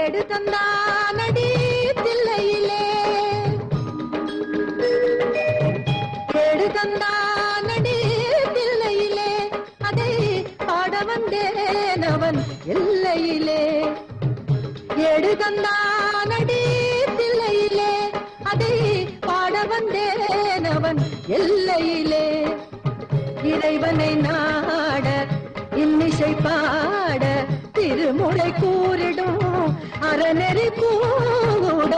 ஏடு தந்தானடி தில்லையிலே. ஏடு தந்தானடி தில்லையிலே. அதை பாட வந்தேன் அவன் எல்லையிலே. ஏடு தந்தானடி தில்லையிலே. அதை பாட வந்தேன் அவன் எல்லையிலே. இறைவனை நாட இன்னிசை பாட திருமுறை கூறிடும் அறநெறி கூட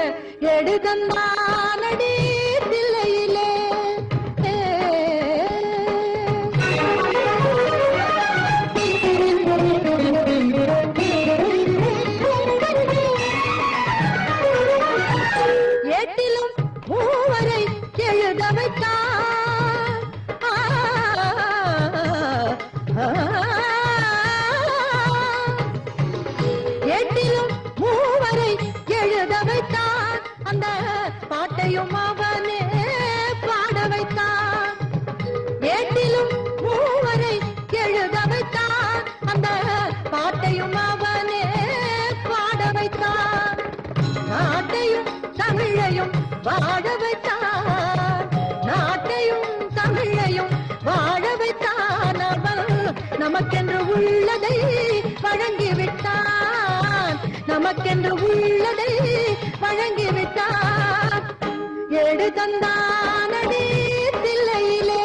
எடுதந்தானடி தில்லையிலே. ஏட்டிலும் மூவரை எழுத வைத்தார் ஆ, கொண்ட பாட்டையும் அவனே பாட வைத்தான். ஏட்டிலும் மூவரை எழுத வைத்தான். அந்த பாட்டையும் அவனே பாட வைத்தான். நாட்டையும் தமிழையும் வாழ வைத்தான். நாட்டையும் தமிழையும் வாழ வைத்தான் அவன். நமக்கென்று உள்ளதை வழங்கிவிட்டான். நமக்கென்று உள்ளதை தந்தானடி தில்லையிலே.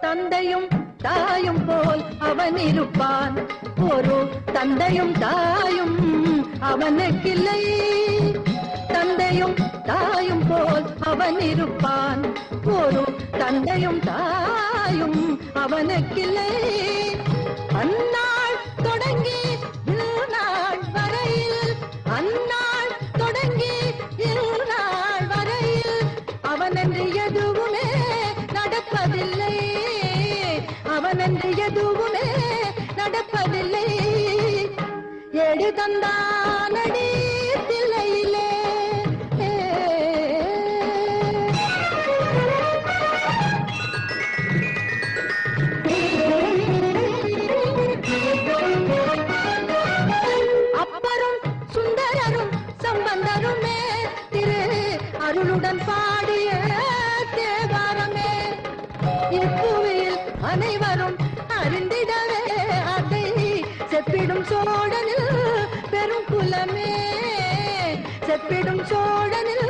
தந்தையும் தாயும் போல் அவன் இருப்பான். ஒரு தந்தையும் தாயும் அவனுக்கில்லை. தந்தையும் தாயும் போல் அவன் இருப்பான். தந்தையும் தாயும் அவனுக்கில்லை. அந்நாள் தொடங்கி இருநாள் வரையில் அந்நாள் தொடங்கி இருநாள் வரையில் அவனன்று எதுவுமே நடப்பதில்லை. அவனன்று எதுவுமே நடப்பதில்லை. எடு அருளுடன் பாடிய தேவாரமே. இப்புவியில் அனைவரும் அறிந்திடவே அதை செப்பிடும் சோழனில் பெரும் குலமே. செப்பிடும் சோழனில்